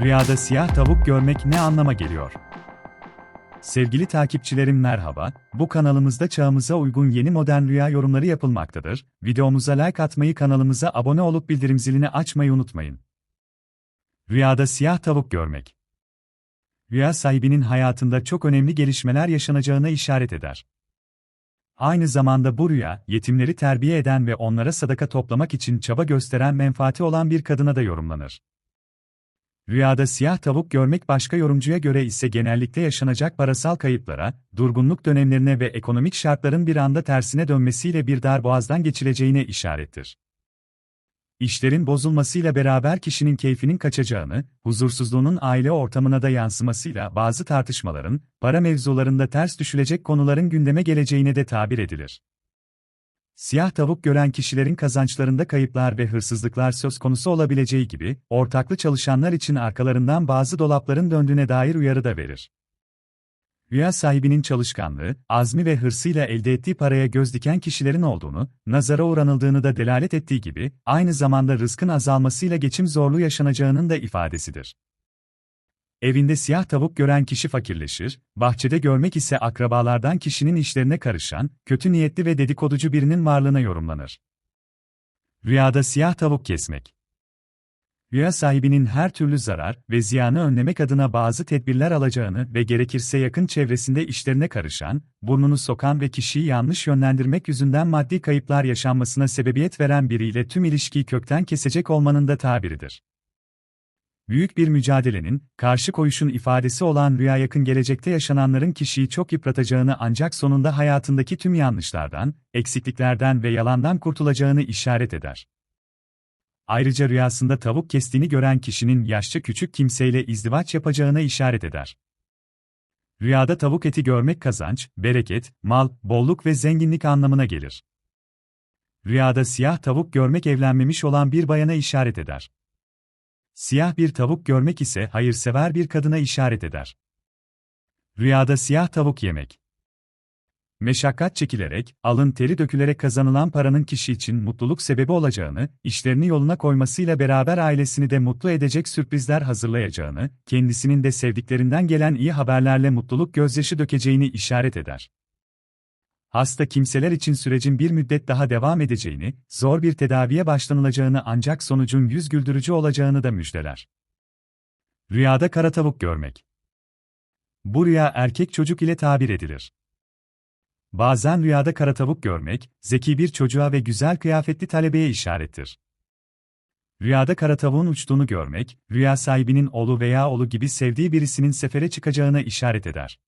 Rüyada siyah tavuk görmek ne anlama geliyor? Sevgili takipçilerim merhaba, bu kanalımızda çağımıza uygun yeni modern rüya yorumları yapılmaktadır. Videomuza like atmayı kanalımıza abone olup bildirim zilini açmayı unutmayın. Rüyada siyah tavuk görmek. Rüya sahibinin hayatında çok önemli gelişmeler yaşanacağına işaret eder. Aynı zamanda bu rüya, yetimleri terbiye eden ve onlara sadaka toplamak için çaba gösteren menfaati olan bir kadına da yorumlanır. Rüyada siyah tavuk görmek başka yorumcuya göre ise genellikle yaşanacak parasal kayıplara, durgunluk dönemlerine ve ekonomik şartların bir anda tersine dönmesiyle bir dar boğazdan geçileceğine işarettir. İşlerin bozulmasıyla beraber kişinin keyfinin kaçacağını, huzursuzluğunun aile ortamına da yansımasıyla bazı tartışmaların, para mevzularında ters düşülecek konuların gündeme geleceğine de tabir edilir. Siyah tavuk gören kişilerin kazançlarında kayıplar ve hırsızlıklar söz konusu olabileceği gibi, ortaklı çalışanlar için arkalarından bazı dolapların döndüğüne dair uyarı da verir. Rüya sahibinin çalışkanlığı, azmi ve hırsıyla elde ettiği paraya göz diken kişilerin olduğunu, nazara uğranıldığını da delalet ettiği gibi, aynı zamanda rızkın azalmasıyla geçim zorluğu yaşanacağının da ifadesidir. Evinde siyah tavuk gören kişi fakirleşir, bahçede görmek ise akrabalardan kişinin işlerine karışan, kötü niyetli ve dedikoducu birinin varlığına yorumlanır. Rüyada siyah tavuk kesmek. Rüya sahibinin her türlü zarar ve ziyanı önlemek adına bazı tedbirler alacağını ve gerekirse yakın çevresinde işlerine karışan, burnunu sokan ve kişiyi yanlış yönlendirmek yüzünden maddi kayıplar yaşanmasına sebebiyet veren biriyle tüm ilişkiyi kökten kesecek olmanın da tabiridir büyük bir mücadelenin, karşı koyuşun ifadesi olan rüya yakın gelecekte yaşananların kişiyi çok yıpratacağını ancak sonunda hayatındaki tüm yanlışlardan, eksikliklerden ve yalandan kurtulacağını işaret eder. Ayrıca rüyasında tavuk kestiğini gören kişinin yaşça küçük kimseyle izdivaç yapacağına işaret eder. Rüyada tavuk eti görmek kazanç, bereket, mal, bolluk ve zenginlik anlamına gelir. Rüyada siyah tavuk görmek evlenmemiş olan bir bayana işaret eder. Siyah bir tavuk görmek ise hayırsever bir kadına işaret eder. Rüyada siyah tavuk yemek. Meşakkat çekilerek, alın teri dökülerek kazanılan paranın kişi için mutluluk sebebi olacağını, işlerini yoluna koymasıyla beraber ailesini de mutlu edecek sürprizler hazırlayacağını, kendisinin de sevdiklerinden gelen iyi haberlerle mutluluk gözyaşı dökeceğini işaret eder. Hasta kimseler için sürecin bir müddet daha devam edeceğini, zor bir tedaviye başlanılacağını ancak sonucun yüz güldürücü olacağını da müjdeler. Rüyada kara tavuk görmek. Bu rüya erkek çocuk ile tabir edilir. Bazen rüyada kara tavuk görmek, zeki bir çocuğa ve güzel kıyafetli talebeye işarettir. Rüyada kara tavuğun uçtuğunu görmek, rüya sahibinin oğlu veya oğlu gibi sevdiği birisinin sefere çıkacağına işaret eder.